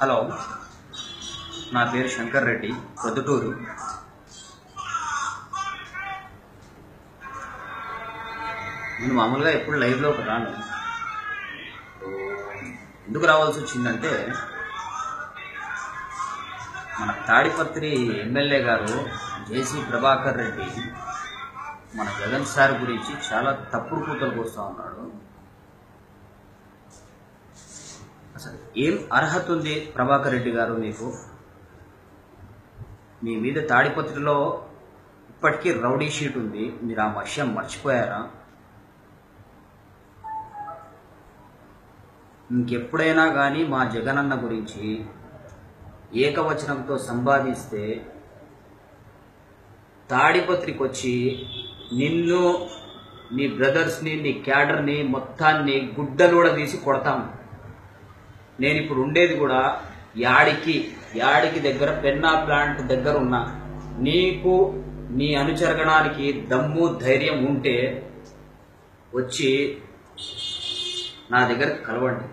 Hello నా పేరు శంకర్ రెడ్డి పొద్దుటూరు. నేను మామూలుగా ఎప్పుడు లైవ్లోకి రాను. ఎందుకు రావాల్సి వచ్చిందంటే మన తాడిపత్రి ఎమ్మెల్యే గారు జేసీ ప్రభాకర్ రెడ్డి మన జగన్ సార్ గురించి చాలా తప్పుడు కూతలు కూస్తూ ఉన్నాడు అసలు ఏం అర్హత ఉంది ప్రభాకర్ రెడ్డి గారు మీకు మీ మీద తాడిపత్రిలో ఇప్పటికీ రౌడీ షీట్ ఉంది. మీరు ఆ విషయం మర్చిపోయారా? ఇంకెప్పుడైనా కానీ మా జగనన్న గురించి ఏకవచనంతో సంపాదిస్తే తాడిపత్రికి వచ్చి నిన్ను నీ బ్రదర్స్ని నీ క్యాడర్ని మొత్తాన్ని గుడ్డలూడ తీసి కొడతాం. నేను ఇప్పుడు ఉండేది కూడా యాడికి యాడికి దగ్గర పెన్నా ప్లాంట్ దగ్గర ఉన్నా నీకు నీ అనుచరగడానికి దమ్ము ధైర్యం ఉంటే వచ్చి నా దగ్గర కలవండి.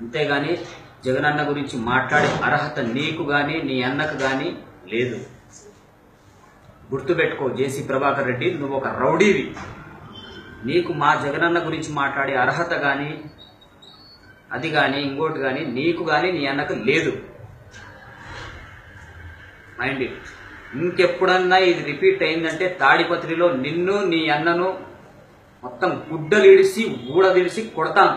అంతేగాని జగనన్న గురించి మాట్లాడే అర్హత నీకు కానీ నీ అన్నకు కానీ లేదు. గుర్తుపెట్టుకో జేసీ ప్రభాకర్ రెడ్డి నువ్వు ఒక రౌడీవి. నీకు మా జగనన్న గురించి మాట్లాడే అర్హత కానీ అది కానీ ఇంకోటి కానీ నీకు కానీ నీ అన్నకు లేదు. మైండ్ ఇట్ ఇంకెప్పుడన్నా ఇది రిపీట్ అయిందంటే తాడిపత్రిలో నిన్ను నీ అన్నను మొత్తం గుడ్డలిడిసి ఊడదిడిసి కొడతాను.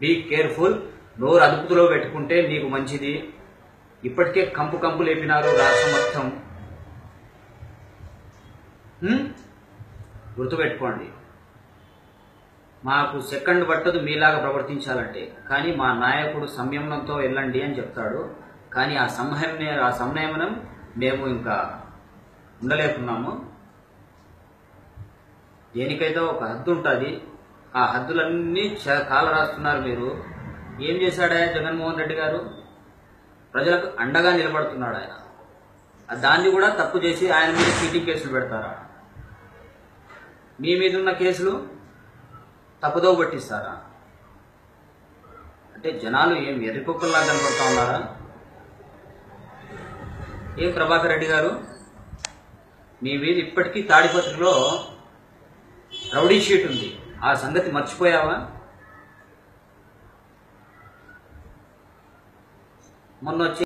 బీ కేర్ఫుల్ నోరు అదుపులో పెట్టుకుంటే నీకు మంచిది. ఇప్పటికే కంపు కంపు లేపినారు రాష్ట్రం మొత్తం. Hmm? గుర్తుపెట్టుకోండి. మాకు సెకండ్ పట్టదు మీలాగా ప్రవర్తించాలంటే. కానీ మా నాయకుడు సంయమనంతో వెళ్ళండి అని చెప్తాడు. కానీ ఆ సంయమనం ఆ సంయమనం మేము ఇంకా ఉండలేకున్నాము. దేనికైతే ఒక హద్దు ఉంటుంది ఆ హద్దులన్నీ చ- కాల రాస్తున్నారు మీరు. ఏం చేశాడా జగన్మోహన్ రెడ్డి గారు? ప్రజలకు అండగా నిలబడుతున్నాడు ఆయన. దాన్ని కూడా తప్పు చేసి ఆయన మీద చీటింగ్ కేసులు పెడతారా? మీ మీద ఉన్న కేసులు? తప్పుదో పట్టిస్తారా? అంటే జనాలు ఏం ఎర్రికొక్కల్లా కనపడతా ఉన్నారా? ఏం ప్రభాకర్ రెడ్డి గారు? మీ మీద ఇప్పటికీ తాడిపత్రిలో రౌడీ షీట్ ఉంది. ఆ సంగతి మర్చిపోయావా? మొన్న వచ్చి